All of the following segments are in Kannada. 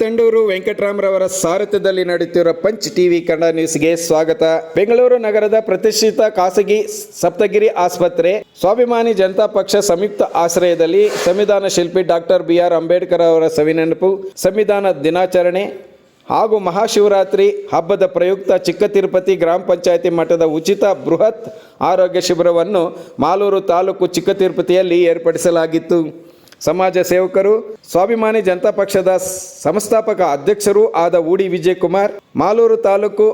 ಕಿತ್ತಂಡೂರು ವೆಂಕಟರಾಮರವರ ಸಾರಥ್ಯದಲ್ಲಿ ನಡೆಯುತ್ತಿರುವ ಪಂಚ್ ಟಿವಿ ಕನ್ನಡ ನ್ಯೂಸ್ಗೆ ಸ್ವಾಗತ. ಬೆಂಗಳೂರು ನಗರದ ಪ್ರತಿಷ್ಠಿತ ಖಾಸಗಿ ಸಪ್ತಗಿರಿ ಆಸ್ಪತ್ರೆ, ಸ್ವಾಭಿಮಾನಿ ಜನತಾ ಪಕ್ಷ ಸಂಯುಕ್ತ ಆಶ್ರಯದಲ್ಲಿ ಸಂವಿಧಾನ ಶಿಲ್ಪಿ ಡಾಕ್ಟರ್ ಬಿ ಆರ್ ಅಂಬೇಡ್ಕರ್ ಅವರ ಸವಿನೆನಪು, ಸಂವಿಧಾನ ದಿನಾಚರಣೆ ಹಾಗೂ ಮಹಾಶಿವರಾತ್ರಿ ಹಬ್ಬದ ಪ್ರಯುಕ್ತ ಚಿಕ್ಕ ತಿರುಪತಿ ಗ್ರಾಮ ಪಂಚಾಯಿತಿ ಮಟ್ಟದ ಉಚಿತ ಬೃಹತ್ ಆರೋಗ್ಯ ಶಿಬಿರವನ್ನು ಮಾಲೂರು ತಾಲೂಕು ಚಿಕ್ಕ ತಿರುಪತಿಯಲ್ಲಿ ಏರ್ಪಡಿಸಲಾಗಿತ್ತು. ಸಮಾಜ ಸೇವಕರು, ಸ್ವಾಭಿಮಾನಿ ಜನತಾ ಪಕ್ಷದ ಸಂಸ್ಥಾಪಕ ಅಧ್ಯಕ್ಷರೂ ಆದ ಊಡಿ ವಿಜಯಕುಮಾರ್, ಮಾಲೂರು ತಾಲೂಕು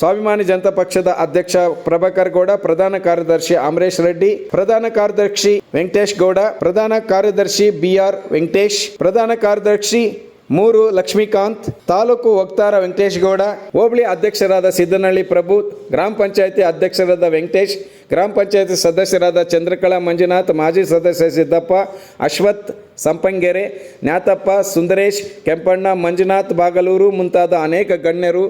ಸ್ವಾಭಿಮಾನಿ ಜನತಾ ಪಕ್ಷದ ಅಧ್ಯಕ್ಷ ಪ್ರಭಾಕರ್ ಗೌಡ, ಪ್ರಧಾನ ಕಾರ್ಯದರ್ಶಿ ಅಮರೇಶ್ ರೆಡ್ಡಿ, ಪ್ರಧಾನ ಕಾರ್ಯದರ್ಶಿ ವೆಂಕಟೇಶ್ ಗೌಡ, ಪ್ರಧಾನ ಕಾರ್ಯದರ್ಶಿ ಬಿಆರ್ ವೆಂಕಟೇಶ್, ಪ್ರಧಾನ ಕಾರ್ಯದರ್ಶಿ ಮೂರು ಲಕ್ಷ್ಮೀಕಾಂತ್, ತಾಲೂಕು ವಕ್ತಾರ ವೆಂಕಟೇಶ್ ಗೌಡ ಹೋಬಳಿ ಅಧ್ಯಕ್ಷರಾದ ಸಿದ್ದನಹಳ್ಳಿ ಪ್ರಭು, ಗ್ರಾಮ ಪಂಚಾಯತಿ ಅಧ್ಯಕ್ಷರಾದ ವೆಂಕಟೇಶ್, ಗ್ರಾಮ ಪಂಚಾಯತಿ ಸದಸ್ಯರಾದ ಚಂದ್ರಕಲಾ ಮಂಜುನಾಥ್, ಮಾಜಿ ಸದಸ್ಯ ಸಿದ್ದಪ್ಪ, ಅಶ್ವಥ್ ಸಂಪಂಗೆರೆ, ನ್ಯಾತಪ್ಪ ಸುಂದರೇಶ್, ಕೆಂಪಣ್ಣ ಮಂಜುನಾಥ್, ಬಾಗಲೂರು ಮುಂತಾದ ಅನೇಕ ಗಣ್ಯರು,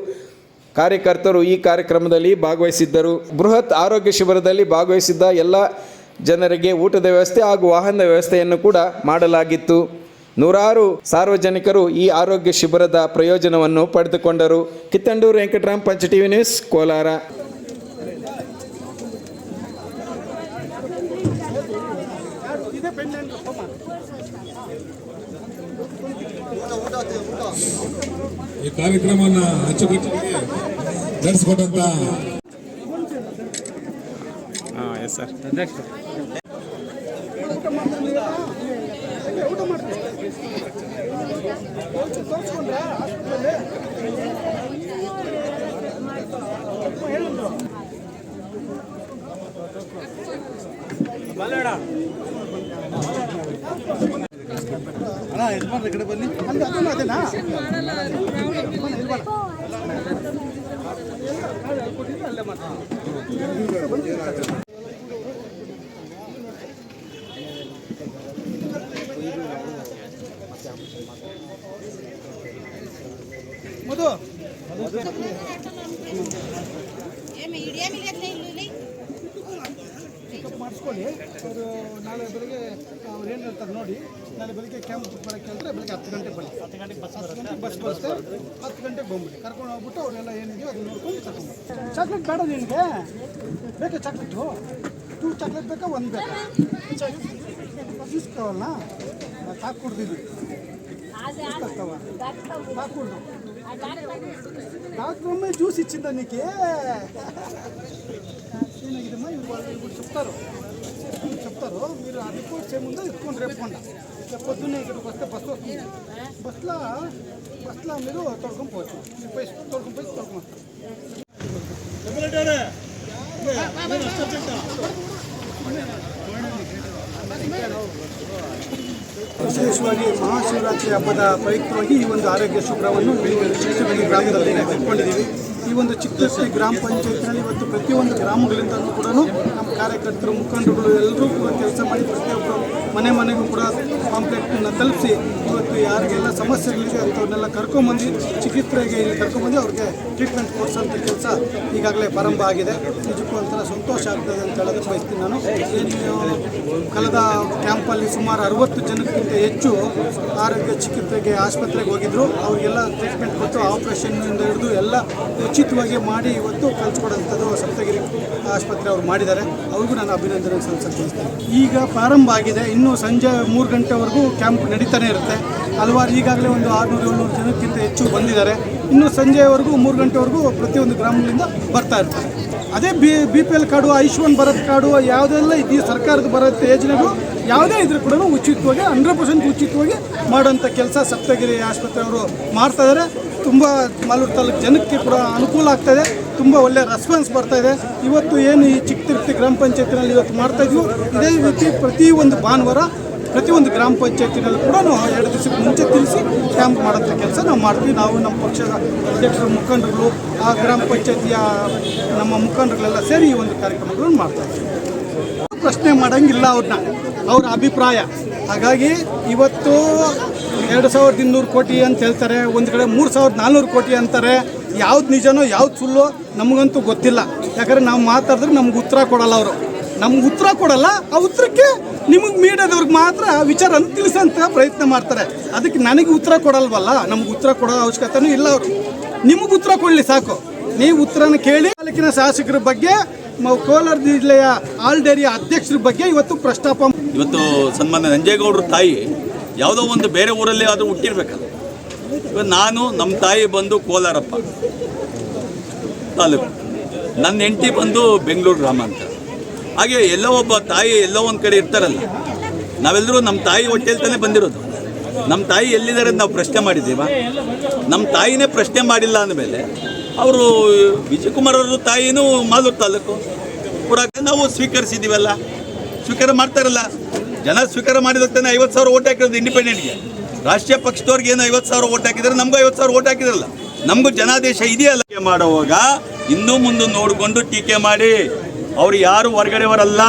ಕಾರ್ಯಕರ್ತರು ಈ ಕಾರ್ಯಕ್ರಮದಲ್ಲಿ ಭಾಗವಹಿಸಿದ್ದರು. ಬೃಹತ್ ಆರೋಗ್ಯ ಶಿಬಿರದಲ್ಲಿ ಭಾಗವಹಿಸಿದ್ದ ಎಲ್ಲ ಜನರಿಗೆ ಊಟದ ವ್ಯವಸ್ಥೆ ಹಾಗೂ ವಾಹನದ ವ್ಯವಸ್ಥೆಯನ್ನು ಕೂಡ ಮಾಡಲಾಗಿತ್ತು. ನೂರಾರು ಸಾರ್ವಜನಿಕರು ಈ ಆರೋಗ್ಯ ಶಿಬಿರದ ಪ್ರಯೋಜನವನ್ನು ಪಡೆದುಕೊಂಡರು. ಕಿತ್ತಂಡೂರು ವೆಂಕಟರಾಮ್ ಪಂಚ ಟಿವಿ ನ್ಯೂಸ್ ಕೋಲಾರ. ಈ ಕಾರ್ಯಕ್ರಮವನ್ನು ಅಚ್ಚುಕಟ್ಟಾಗಿ ನಡೆಸಿಕೊಟ್ಟಂತ ಎಸ್ ಸರ್ ಏಮಿ ಕಳಿಸ್ಕೊಳ್ಳಿ ಅವರು ನಾಳೆ ಬೆಳಿಗ್ಗೆ, ಅವ್ರು ಏನು ಹೇಳ್ತಾರೆ ನೋಡಿ, ನಾಳೆ ಬೆಳಿಗ್ಗೆ ಕ್ಯಾಂಪ್ ಬುಕ್ ಮಾಡೋಕ್ಕೆ ಅಂದರೆ ಬೆಳಿಗ್ಗೆ ಹತ್ತು ಗಂಟೆಗೆ ಬನ್ನಿ. ಹತ್ತು ಗಂಟೆಗೆ ಬಸ್ ಹತ್ತು ಬಸ್ ಹತ್ತು ಗಂಟೆಗೆ ಬಂದ್ಬಿಡಿ. ಕರ್ಕೊಂಡು ಹೋಗ್ಬಿಟ್ಟು ಅವರೆಲ್ಲ ಏನಿದೆಯೋ ಅದನ್ನ ನೋಡ್ಕೊಂಡು ಕರ್ಕೊಂಡು ಚಾಕ್ಲೇಟ್ ಬೇಡ ನಿನಗೆ. ಬೇಕಾ ಚಾಕ್ಲೇಟು ಟೂ ಚಾಕ್ಲೇಟ್ ಬೇಕಾ, ಒಂದು ಬೇಕಾ? ಇಸ್ಕೊವಲ್ಲ ಸಾಕು ಕುಡ್ದಿದ್ವಿ ಹಾಕೊಂಡು ಜ್ಯೂಸ್ ಇಚ್ಚಿಂದ ನೀಕೆ ಏನಾಗಿದೆ ಇವು మీరు ఆ రిపోర్ట్స్ ఏముందో ఎత్తుకొని రేపుకోండి రేపు పొద్దున్నే ఇక్కడికి వస్తే బస్సు వస్తుంది బస్సులో బస్సులో మీరు తొడుకొని పోవచ్చు పోయి తొడుకొని పోయి తొడుకొని వస్తారు ವಿಶೇಷವಾಗಿ ಮಹಾಶಿವರಾತ್ರಿ ಹಬ್ಬದ ಪ್ರಯುಕ್ತವಾಗಿ ಈ ಒಂದು ಆರೋಗ್ಯ ಶಿಬಿರವನ್ನು ಚಿಕ್ಕಬಳ್ಳಿ ಗ್ರಾಮದಲ್ಲಿ ಇಟ್ಕೊಂಡಿದ್ದೀವಿ ಈ ಒಂದು ಚಿಕ್ಕದಷ್ಟೇ ಗ್ರಾಮ ಪಂಚಾಯತ್ನಲ್ಲಿ ಇವತ್ತು ಪ್ರತಿಯೊಂದು ಗ್ರಾಮಗಳಿಂದಲೂ ಕೂಡ ನಮ್ಮ ಕಾರ್ಯಕರ್ತರು ಮುಖಂಡರುಗಳು ಎಲ್ಲರೂ ಕೂಡ ಕೆಲಸ ಮಾಡಿ ಪ್ರತಿಯೊಬ್ಬರು ಮನೆ ಮನೆಗೂ ಕೂಡ ಕಾಂಪ್ಲೆಕ್ಟನ್ನು ತಲುಪಿಸಿ ಇವತ್ತು ಯಾರಿಗೆಲ್ಲ ಸಮಸ್ಯೆಗಳಿದೆ ಅಂಥವ್ರನ್ನೆಲ್ಲ ಕರ್ಕೊಂಬಂದು ಚಿಕಿತ್ಸೆಗೆ ಇಲ್ಲಿ ಕರ್ಕೊಂಬಂದು ಅವ್ರಿಗೆ ಟ್ರೀಟ್ಮೆಂಟ್ ಕೊಡಿಸೋಂಥ ಕೆಲಸ ಈಗಾಗಲೇ ಪ್ರಾರಂಭ ಆಗಿದೆ. ನಿಜಕ್ಕೂ ಒಂಥರ ಸಂತೋಷ ಆಗ್ತದೆ ಅಂತ ಹೇಳೋದಕ್ಕೆ ಬಯಸ್ತೀನಿ ನಾನು. ಕಳೆದ ಕ್ಯಾಂಪಲ್ಲಿ ಸುಮಾರು ಅರವತ್ತು ಜನಕ್ಕಿಂತ ಹೆಚ್ಚು ಆರೋಗ್ಯ ಚಿಕಿತ್ಸೆಗೆ ಆಸ್ಪತ್ರೆಗೆ ಹೋಗಿದ್ರು. ಅವರಿಗೆಲ್ಲ ಟ್ರೀಟ್ಮೆಂಟ್ ಕೊಟ್ಟು ಆಪ್ರೇಷನ್ನಿಂದ ಹಿಡಿದು ಎಲ್ಲ ಉಚಿತವಾಗಿ ಮಾಡಿ ಇವತ್ತು ಕಲ್ಸ್ಕೊಡೋಂಥದ್ದು ಸಪ್ತಗಿರಿ ಆಸ್ಪತ್ರೆ ಅವರು ಮಾಡಿದ್ದಾರೆ. ಅವ್ರಿಗೂ ನಾನು ಅಭಿನಂದನೆ ಸಲ್ಲಿಸ್ತೇನೆ ಈಗ ಪ್ರಾರಂಭ ಆಗಿದೆ. ಇನ್ನೂ ಸಂಜೆ ಮೂರು ಗಂಟೆವರೆಗೂ ಕ್ಯಾಂಪ್ ನಡೀತಾನೆ ಇರುತ್ತೆ. ಹಲವಾರು ಈಗಾಗಲೇ ಒಂದು ಆರುನೂರು, ಏಳ್ನೂರು ಜನಕ್ಕಿಂತ ಹೆಚ್ಚು ಬಂದಿದ್ದಾರೆ. ಇನ್ನು ಸಂಜೆವರೆಗೂ ಮೂರು ಗಂಟೆವರೆಗೂ ಪ್ರತಿಯೊಂದು ಗ್ರಾಮಗಳಿಂದ ಬರ್ತಾ ಇರ್ತಾರೆ. ಅದೇ B B P L card Ayushman Bharat card ಯಾವುದೆಲ್ಲ ಇದೆಯೋ ಸರ್ಕಾರದ ಬರುತ್ತೆ ಯೋಜನೆಗಳು, ಯಾವುದೇ ಇದ್ರೂ ಕೂಡ ಉಚಿತವಾಗಿ, ಹಂಡ್ರೆಡ್ ಪರ್ಸೆಂಟ್ ಉಚಿತವಾಗಿ ಮಾಡೋಂಥ ಕೆಲಸ ಸಪ್ತಗಿರಿ ಆಸ್ಪತ್ರೆಯವರು ಮಾಡ್ತಾ ಇದ್ದಾರೆ. ತುಂಬ ಮಾಲೂರು ತಾಲೂಕು ಜನಕ್ಕೆ ಕೂಡ ಅನುಕೂಲ ಆಗ್ತಾಯಿದೆ ತುಂಬ ಒಳ್ಳೆ ರೆಸ್ಪಾನ್ಸ್ ಬರ್ತಾ ಇದೆ. ಇವತ್ತು ಏನು ಈ ಚಿಕ್ಕ ತಿರುಪತಿ ಗ್ರಾಮ ಪಂಚಾಯತ್ನಲ್ಲಿ ಇವತ್ತು ಮಾಡ್ತಾ ಇದ್ವು, ಇದೇ ರೀತಿ ಪ್ರತಿ ಒಂದು ಭಾನುವಾರ ಪ್ರತಿಯೊಂದು ಗ್ರಾಮ ಪಂಚಾಯತಿನಲ್ಲೂ ಕೂಡ ಎರಡು ದಿವಸಕ್ಕೆ ಮುಂಚೆ ತಿಳಿಸಿ ಕ್ಯಾಂಪ್ ಮಾಡೋಂಥ ಕೆಲಸ ನಾವು ಮಾಡ್ತೀವಿ. ನಾವು ನಮ್ಮ ಪಕ್ಷದ ಅಧ್ಯಕ್ಷರ ಮುಖಂಡರುಗಳು, ಆ ಗ್ರಾಮ ಪಂಚಾಯತಿಯ ನಮ್ಮ ಮುಖಂಡರುಗಳೆಲ್ಲ ಸೇರಿ ಈ ಒಂದು ಕಾರ್ಯಕ್ರಮಗಳನ್ನು ಮಾಡ್ತಾ ಪ್ರಶ್ನೆ ಮಾಡೋಂಗಿಲ್ಲ ಅವ್ರನ್ನ. ಅವ್ರ ಅಭಿಪ್ರಾಯ. ಹಾಗಾಗಿ ಇವತ್ತು ಎರಡು ಸಾವಿರದ ಇನ್ನೂರು ಕೋಟಿ ಅಂತ ಹೇಳ್ತಾರೆ, ಒಂದು ಕಡೆ ಮೂರು ಸಾವಿರದ ನಾನ್ನೂರು ಕೋಟಿ ಅಂತಾರೆ. ಯಾವ್ದು ನಿಜನೋ, ಯಾವ್ದು ಸುಳ್ಳು ನಮಗಂತೂ ಗೊತ್ತಿಲ್ಲ. ಯಾಕಂದರೆ ನಾವು ಮಾತಾಡಿದ್ರೆ ನಮ್ಗೆ ಉತ್ತರ ಕೊಡಲ್ಲ ಅವರು. ನಮ್ಗೆ ಉತ್ತರ ಕೊಡಲ್ಲ, ಆ ಉತ್ತರಕ್ಕೆ ನಿಮಗೆ ಮೀಡಿಯಾದವ್ರಿಗೆ ಮಾತ್ರ ವಿಚಾರವನ್ನು ತಿಳಿಸೋಂಥ ಪ್ರಯತ್ನ ಮಾಡ್ತಾರೆ. ಅದಕ್ಕೆ ನನಗೆ ಉತ್ತರ ಕೊಡಲ್ವಲ್ಲ? ನಮ್ಗೆ ಉತ್ತರ ಕೊಡೋ ಅವಶ್ಯಕತೆನೂ ಇಲ್ಲ ಅವರು. ನಿಮಗೆ ಉತ್ತರ ಕೊಡಲಿ ಸಾಕು. ನೀವು ಉತ್ತರನ ಕೇಳಿ ತಾಲೂಕಿನ ಶಾಸಕರ ಬಗ್ಗೆ ಕೋಲಾರ ಜಿಲ್ಲೆಯ ಆಲ್ ಡೇರಿಯ ಅಧ್ಯಕ್ಷರ ಬಗ್ಗೆ ಇವತ್ತು ಪ್ರಸ್ತಾಪ ಇವತ್ತು ಸನ್ಮಾನ್ಯ ನಂಜೇಗೌಡ್ರ ತಾಯಿ ಯಾವುದೋ ಒಂದು ಬೇರೆ ಊರಲ್ಲಿ ಆದರೂ ಹುಟ್ಟಿರ್ಬೇಕಲ್ಲ. ಇವತ್ತು ನಾನು ನಮ್ಮ ತಾಯಿ ಬಂದು ಕೋಲಾರಪ್ಪ ತಾಲೂಕು. ನನ್ನ ಹೆಂಡತಿ ಬಂದು ಬೆಂಗಳೂರು ಗ್ರಾಮಾಂತರ. ಹಾಗೆ ಎಲ್ಲೋ ಒಬ್ಬ ತಾಯಿ ಎಲ್ಲೋ ಒಂದು ಕಡೆ ಇರ್ತಾರಲ್ಲ ನಾವೆಲ್ಲರೂ ನಮ್ಮ ತಾಯಿ ಹೊಟ್ಟೆಲ್ ತಾನೇ ಬಂದಿರೋದು. ನಮ್ಮ ತಾಯಿ ಎಲ್ಲಿದ್ದಾರೆ ನಾವು ಪ್ರಶ್ನೆ ಮಾಡಿದ್ದೀವ? ನಮ್ಮ ತಾಯಿನೇ ಪ್ರಶ್ನೆ ಮಾಡಿಲ್ಲ ಅಂದಮೇಲೆ ಅವರು ವಿಜಯಕುಮಾರ್ ಅವರು ತಾಯಿನೂ ಮಾಲೂರು ತಾಲೂಕು. ಪುರಾಕ ನಾವು ಸ್ವೀಕರಿಸಿದ್ದೀವಲ್ಲ, ಸ್ವೀಕಾರ ಮಾಡ್ತಾರಲ್ಲ. ಜನ ಸ್ವೀಕಾರ ಮಾಡಿದಕ್ಕೆ ಐವತ್ತು ಸಾವಿರ ಓಟ್ ಹಾಕಿರೋದು ಇಂಡಿಪೆಂಡೆಂಟ್ಗೆ ರಾಷ್ಟ್ರೀಯ ಪಕ್ಷದವ್ರಿಗೆ ಏನು ಐವತ್ತು ಸಾವಿರ ಓಟ್ ಹಾಕಿದ್ರೆ ನಮಗೂ ಐವತ್ತು ಸಾವಿರ ಓಟ್ ಹಾಕಿದ್ರಲ್ಲ. ನಮಗೂ ಜನಾದೇಶ ಇದೆಯಲ್ಲ. ಮಾಡುವಾಗ ಇನ್ನೂ ಮುಂದೆ ನೋಡಿಕೊಂಡು ಟೀಕೆ ಮಾಡಿ. ಅವ್ರು ಯಾರು ಹೊರಗಡೆಯವರಲ್ಲ?